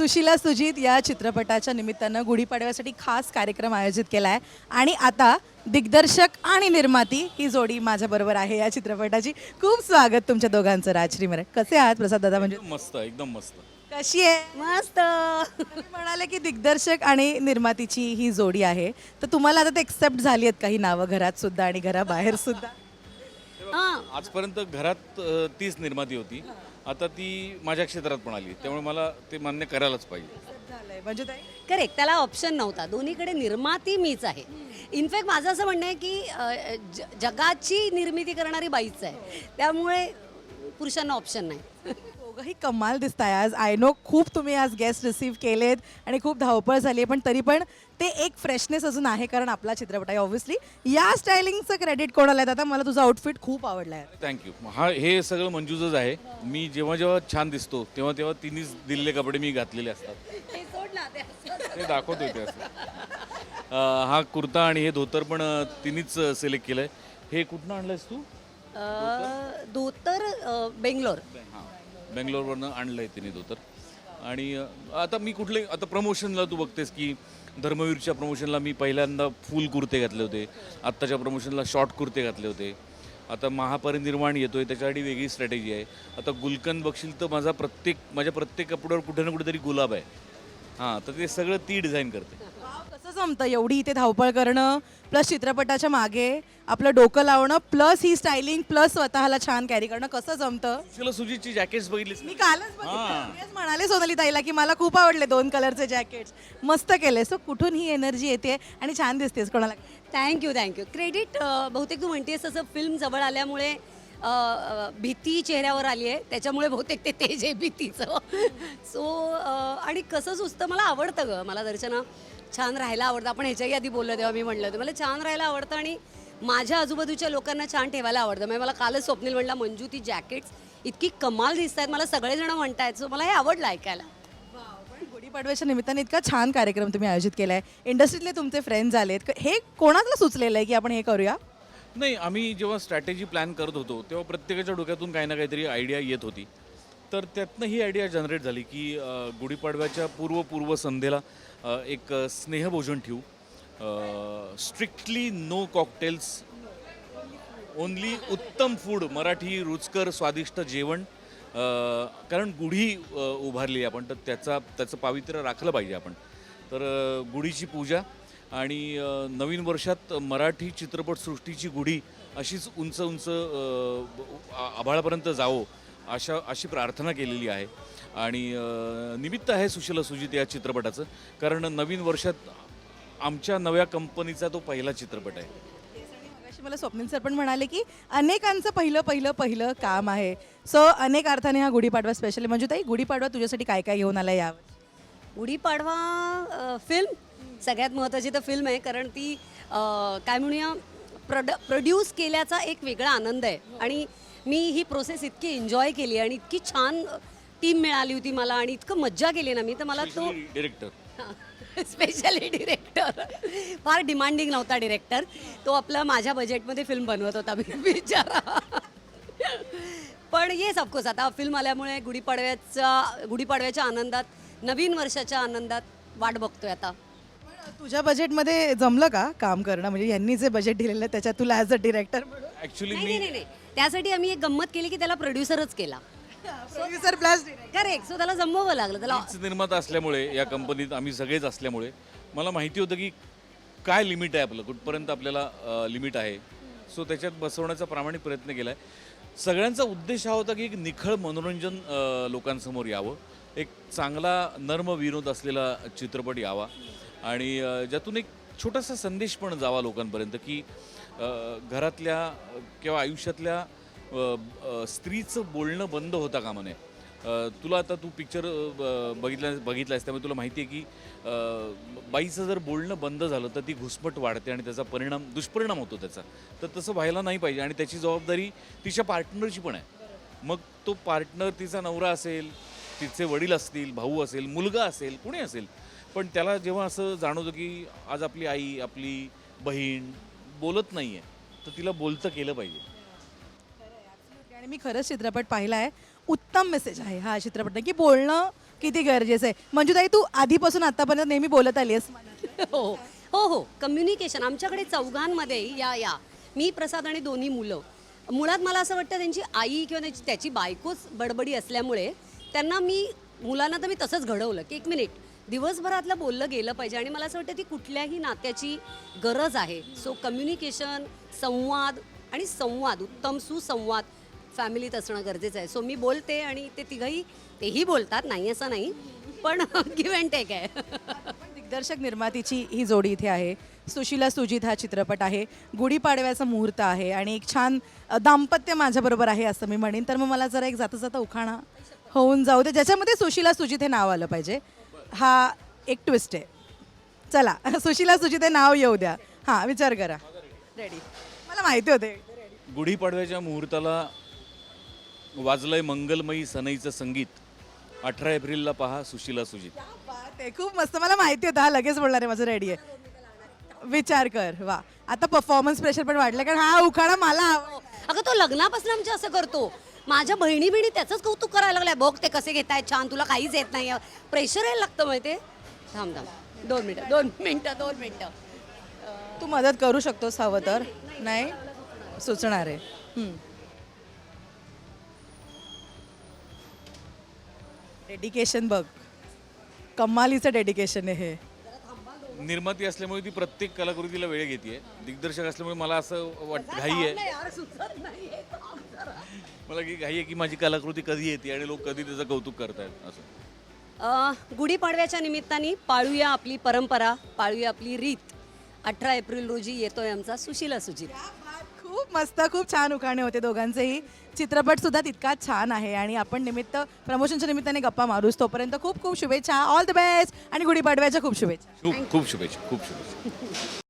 सुशिला सुजित या चित्रपटाच्या निमित्तानं गुढीपाडव्यासाठी खास कार्यक्रम आयोजित केला आहे आणि आता दिग्दर्शक आणि निर्माती ही जोडी माझ्याबरोबर आहे या चित्रपटाची. खूप स्वागत तुमच्या दोघांचं राजश्री मरे कसे आहात प्रसाद दादा म्हणजे? मस्त एकदम मस्त. कशी आहे? मस्त. तुम्ही म्हणाले की दिग्दर्शक आणि निर्मातीची ही जोडी आहे. तर तुम्हाला आता ते एक्सेप्ट झाली आहेत काही नावं घरात सुद्धा आणि घराबाहेर सुद्धा? हां आजपर्यंत घरात अ, तीच निर्माती होती. आता ती माझ्या क्षेत्रात पण आली. त्यामुळे मला ते मान्य करायलाच पाहिजे. झालंय. म्हणजे ताई? करेक्ट त्याला ऑप्शन नव्हता. दोन्हीकडे निर्माती मीच आहे. इनफॅक्ट माझं असं म्हणणं आहे की अ, ज- जगाची निर्मिती करणारी बाईच आहे. त्यामुळे पुरुषांना ऑप्शन नाही. दोघंही कमाल दिसताय आज. आय नो खूप तुम्ही आज गेस्ट रिसीव्ह केलेत आणि खूप धावपळ झाली आहे पण तरी पण ते एक फ्रेशनेस अजून आहे कारण आपला चित्रपट आहे ऑब्व्हियसली या स्टायलिंगचं क्रेडिट कोणाला आहे आता मला तुझा आउटफिट खूप आवडला आहे थँक्यू हा हे सगळं मंजूजच आहे. मी जेव्हा जेव्हा छान दिसतो तेव्हा तेव्हा तिन्हीच दिलेले कपडे मी घातलेले असतात. ते दाखवतो ते असं. अ, हा कुर्ता आणि हे धोतर पण अ, तिन्हीच सिलेक्ट केलंय. हे कुठनं आणलंयस तू? अ, धोतर बेंगलोर. हां. बेंगलोरवरनं आणलंय तिने धोतर. आणि अ, आता मी कुठले आता प्रमोशनला तू बघतेस की धर्मवीरच्या प्रमोशनला मी पहिल्यांदा फुल कुर्ते घातले होते. आत्ताच्या प्रमोशनला शॉर्ट कुर्ते घातले होते. आता महापरिनिर्वाण येतोय त्याच्यासाठी वेगळी स्ट्रॅटेजी आहे. आता गुलकंद बघशील तर माझा प्रत्येक माझ्या प्रत्येक कपड्यावर कुठे ना कुठेतरी गुलाब आहे. हां तर ते सगळं ती डिझाईन करते. कसं जमतं? एवढी इथे धावपळ करणं प्लस चित्रपटाच्या मागे आपलं डोकं लावणं प्लस ही स्टायलिंग प्लस स्वतःला छान कॅरी करणं कसं जमतं? तुला सुजीतची जॅकेट्स बघितलीस. मी कालच बघितलं. म्हणाले सोनाली ताईला की मला खूप आवडले दोन कलरचे जॅकेट्स मस्त केले. सो कुठून ही एनर्जी येते आणि छान दिसतेस कोणाला? थँक्यू थँक्यू क्रेडिट बहुतेक तू म्हणतेस तसं फिल्म जवळ आल्यामुळे भीती चेहऱ्यावर आली आहे. त्याच्यामुळे बहुतेक ते तेज आहे भीतीचं. सो आणि कसं सुचतं? मला आवडतं गं. मला दर्शना छान राहायला आवडतं. आपण ह्याच्याही आधी बोललो तेव्हा मी म्हणलं होतं. मला छान राहायला आवडतं आणि माझ्या आजूबाजूच्या लोकांना छान ठेवायला आवडतं. म्हणजे मला कालच स्वप्नील म्हणला मंजू ती जॅकेट्स इतकी कमाल दिसत आहेत मला सगळेजण म्हणतायत. सो मला हे आवडलं ऐकायला. पण गुढीपाडव्याच्या निमित्ताने इतका छान कार्यक्रम तुम्ही आयोजित केला आहे इंडस्ट्रीतले तुमचे फ्रेंड्स आलेत. हे कोणाला सुचलेलं आहे की आपण हे करूया? नाही आम्ही जेव्हा स्ट्रॅटेजी प्लॅन करत होतो तेव्हा प्रत्येकाच्या डोक्यातून काही ना काहीतरी आयडिया येत होती. तर त्यातनं ही आयडिया जनरेट झाली की गुढीपाडव्याच्या पूर्व पूर्व संध्येला एक स्नेहभोजन ठेवू. स्ट्रिक्टली नो कॉकटेल्स ओनली उत्तम फूड मराठी रुचकर स्वादिष्ट जेवण. कारण गुढी उभारली आहे आपण तर त्याचा त्याचं पावित्र्य राखलं पाहिजे आपण. तर गुढीची पूजा आणि नवीन वर्षात मराठी चित्रपटसृष्टीची गुढी अशीच उंच उंच आभाळापर्यंत जावो अशा अशी प्रार्थना केलेली आहे. आणि निमित्त आहे सुशीला सुजित या चित्रपटाचं कारण नवीन वर्षात आमच्या नव्या कंपनीचा तो पहिला चित्रपट आहे. मगाशी मला स्वप्नील सर पण म्हणाले की अनेकांचं पहिलं पहिलं पहिलं काम आहे. सो अनेक अर्थाने हा गुढीपाडवा स्पेशली म्हणजे ताई गुढीपाडवा तुझ्यासाठी काय काय घेऊन आलाय यावर? गुढीपाडवा फिल्म सगळ्यात महत्त्वाची तर फिल्म आहे कारण ती काय म्हणूया प्रोड प्रोड्यूस केल्याचा एक वेगळा आनंद आहे. आणि मी ही प्रोसेस इतकी एन्जॉय केली आणि इतकी छान टीम मिळाली होती मला आणि इतकं मज्जा केली ना मी तर मला तो डिरेक्टर स्पेशली डिरेक्टर फार डिमांडिंग नव्हता डिरेक्टर तो आपला माझ्या बजेटमध्ये फिल्म बनवत होता मी बिचारा. पण येस ऑफकोर्स आता फिल्म आल्यामुळे गुढीपाडव्याचा गुढीपाडव्याच्या आनंदात नवीन वर्षाच्या आनंदात वाट बघतोय आता. तुझ्या बजेटमध्ये जमलं का काम करणं? म्हणजे यांनी जे बजेट दिलेलं आहे त्याच्यात तुला ॲज अ डिरेक्टर म्हणून? ॲक्च्युली नाही मी नाही नाही त्यासाठी आम्ही एक गंमत केली की त्याला प्रोड्युसरच केला. प्रोड्युसर प्लस करेक्ट सो त्याला जमवावं लागलं. त्याला मीच निर्माता असल्यामुळे या कंपनीत आम्ही सगळेच असल्यामुळे मला माहिती होतं की काय लिमिट आहे आपलं? कुठपर्यंत आपल्याला लिमिट आहे? सो त्याच्यात बसवण्याचा प्रामाणिक प्रयत्न केला आहे सगळ्यांचा उद्देश हा होता की एक निखळ मनोरंजन अ, लोकांसमोर यावं. एक चांगला नर्म विनोद असलेला चित्रपट यावा. आणि ज्यातून एक छोटासा संदेश पण जावा लोकांपर्यंत की घरातल्या किंवा आयुष्यातल्या स्त्रीचं बोलणं बंद होता कामा नये. तुला आता तू पिक्चर बघितला आहेस त्यामुळे तुला माहिती आहे की बाईचं जर बोलणं बंद झालं तर ती घुसमट वाढते आणि त्याचा परिणाम दुष्परिणाम होतो त्याचा. तर तसं व्हायला नाही पाहिजे आणि त्याची जबाबदारी तिच्या पार्टनरची पण आहे. मग तो पार्टनर तिचा नवरा असेल तिचे वडील असतील भाऊ असेल मुलगा असेल कुणी असेल. पण त्याला जेव्हा असं जाणवतं की आज आपली आई आपली बहीण बोलत नाही आहे तर तिला बोलतं केलं पाहिजे. आणि मी खरंच चित्रपट पाहिला आहे उत्तम मेसेज आहे हा चित्रपट. की बोलणं किती गरजेचं आहे. मंजुताई तू आधीपासून आतापर्यंत नेहमी बोलत आली आहेस हो हो हो. कम्युनिकेशन आमच्याकडे चौघांमध्ये या या. मी प्रसाद आणि दोन्ही मुलं. मुळात मला असं वाटतं त्यांची आई किंवा त्याची त्याची बायकोच बडबडी असल्यामुळे त्यांना मी मुलांना तर मी तसंच घडवलं की एक मिनिट दिवसभरातलं बोललं गेलं पाहिजे आणि मला असं वाटतं ती कुठल्याही नात्याची गरज आहे. सो कम्युनिकेशन संवाद आणि संवाद उत्तम सुसंवाद फॅमिलीत असणं गरजेचं आहे. सो मी बोलते आणि ते तिघही तेही बोलतात नाही असं नाही पण गिव्ह अँड टेक आहे. दिग्दर्शक निर्मातीची ही जोडी इथे आहे. सुशीला सुजित हा चित्रपट आहे. गुढीपाडव्याचा मुहूर्त आहे आणि एक छान दाम्पत्य माझ्याबरोबर आहे असं मी म्हणेन. तर मग मला जरा एक जाता जाता उखाणा. होऊन जाऊ दे. ज्याच्यामध्ये सुशीला सुजित हे नाव आलं पाहिजे. हा एक ट्विस्ट आहे. चला सुशीला सुजित हे नाव येऊ द्या. हां विचार करा. रेडी मला माहिती होते. गुढीपाडव्याच्या मुहूर्ताला वाजलंय मंगलमयी सनईचं संगीत. अठरा एप्रिलला पहा सुशीला सुजित. आहे. खूप मस्त. मला माहिती होतं. हा लगेच बोलणार आहे. माझं रेडी आहे. विचार कर. वा. आता परफॉर्मन्स प्रेशर पण वाढलं कारण हा उखाणा मला हवा. अगं तो लग्नापासून आमच्या असं करतो. माझ्या बहिणी बहिणी त्याचंच कौतुक करायला लागलाय. बघ ते कसे घेत आहेत छान तुला काहीच येत नाही प्रेशर यायला लागतं माहिती थांब थांब. दोन मिनटं दोन मिनटं दोन मिनटं. तू मदत करू शकतोस हवं तर? नाही? सुचणार आहे. डेडिकेशन बघ. कमालीचं डेडिकेशन आहे हे. निर्माती असल्यामुळे ती प्रत्येक कलाकृतीला वेळ घेते दिग्दर्शक असल्यामुळे मला असं वाट घाई आहे. मला की घाई आहे की माझी कलाकृती कधी येते आणि लोक कधी त्याचं कौतुक करतायत असं. अ, गुढीपाडव्याच्या निमित्ताने पाळूया आपली परंपरा पाळूया आपली रीत. अठरा एप्रिल रोजी येतोय आमचा सुशीला सुजित. खूप मस्त खूप छान उखाणे होते दोघांचेही. चित्रपट सुद्धा तितकाच छान आहे आणि आपण निमित्त प्रमोशनच्या निमित्ताने गप्पा मारूच तोपर्यंत खूप खूप शुभेच्छा. ऑल द बेस्ट आणि गुढीपाडव्याच्या खूप शुभेच्छा. खूप खूप शुभेच्छा खूप शुभेच्छा.